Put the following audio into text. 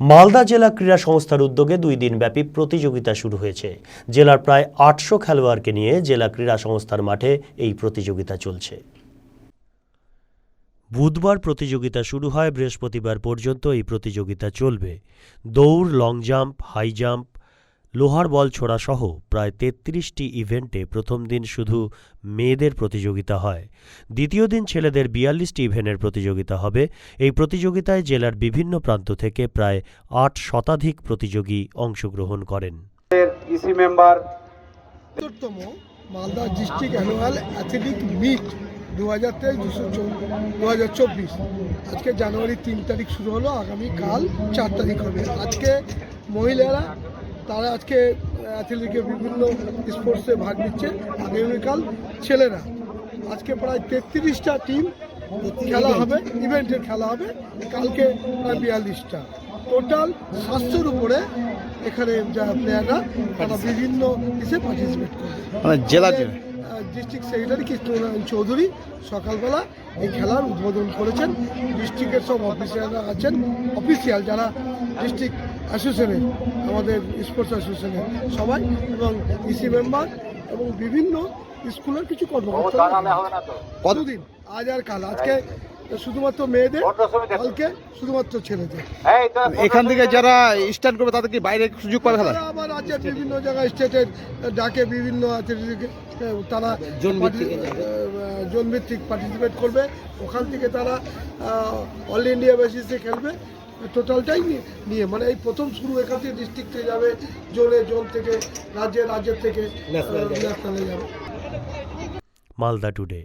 মালদা জেলা ক্রীড়া সংস্থার উদ্যোগে দুই দিনব্যাপী প্রতিযোগিতা শুরু হয়েছে। জেলার প্রায় আটশো খেলোয়াড়কে নিয়ে জেলা ক্রীড়া সংস্থার মাঠে এই প্রতিযোগিতা চলছে। বুধবার প্রতিযোগিতা শুরু হয় বৃহস্পতিবার পর্যন্ত এই প্রতিযোগিতা চলবে। দৌড়, লং জাম্প, হাই জাম্প লোহার বল ছোড়া সহ প্রায় তেত্রিশটি ইভেন্টে প্রথম দিন শুধু মেয়েদের প্রতিযোগিতা হয়। দ্বিতীয় দিন ছেলেদের বিয়াল্লিশটি ইভেন্টের প্রতিযোগিতা হবে। এই প্রতিযোগিতায় জেলার বিভিন্ন প্রান্ত থেকে প্রায় আট শতাধিক প্রতিযোগী অংশগ্রহণ করেন। EC member. Malda district annual athletic meet দু হাজার তেইশ দুশো দু হাজার চব্বিশ। আজকে জানুয়ারি তিন তারিখ শুরু হলো আগামী কাল চার তারিখ হবে। আজকে মহিলারা তারা আজকে অ্যাথলেটিকে বিভিন্ন স্পোর্টসে ভাগ নিচ্ছে আগামীকাল ছেলেরা। আজকে প্রায় তেত্রিশটা টিম খেলা হবে ইভেন্টের খেলা হবে কালকে প্রায় বিয়াল্লিশটা। টোটাল সাতশোর উপরে এখানে যা প্লেয়াররা তারা বিভিন্ন ইসে পার্টিসিপেট করবে। মানে জেলা জেলা। ডিস্ট্রিক্ট সেক্রেটারি কৃষ্ণনারায়ণ চৌধুরী সকালবেলা এই খেলার উদ্বোধন করেছেন। ডিস্ট্রিক্টের সব অফিসিয়ালরা আছেন। অফিসিয়াল যারা ডিস্ট্রিক্ট অ্যাসোসিয়েশনের আমাদের স্পোর্টস অ্যাসোসিয়েশনে সবাই এবং ইসি মেম্বার এবং বিভিন্ন স্কুলের কিছু কর্মকর্তা। কতদিন আজ আর কাল। আজকে শুধুমাত্র মেয়েদের কালকে শুধুমাত্র ছেলেদের। এখান থেকে যারা স্ট্যান্ড করবে তাদের কি বাইরে সুযোগ পাবে খেলা আবার রাজ্যের বিভিন্ন জায়গায় স্টেটের ডাকে বিভিন্ন তারা জোন ভিত্তিক পার্টিসিপেট করবে। ওখান থেকে তারা অল ইন্ডিয়া বেসিসে খেলবে। টোটালটাই নিয়ে- নিয়ে মানে এই প্রথম শুরু এখান থেকে ডিস্ট্রিক্টে যাবে জোনে জোন থেকে রাজ্যে রাজ্যের থেকে ন্যাশনালে যাবে মালদা টুডে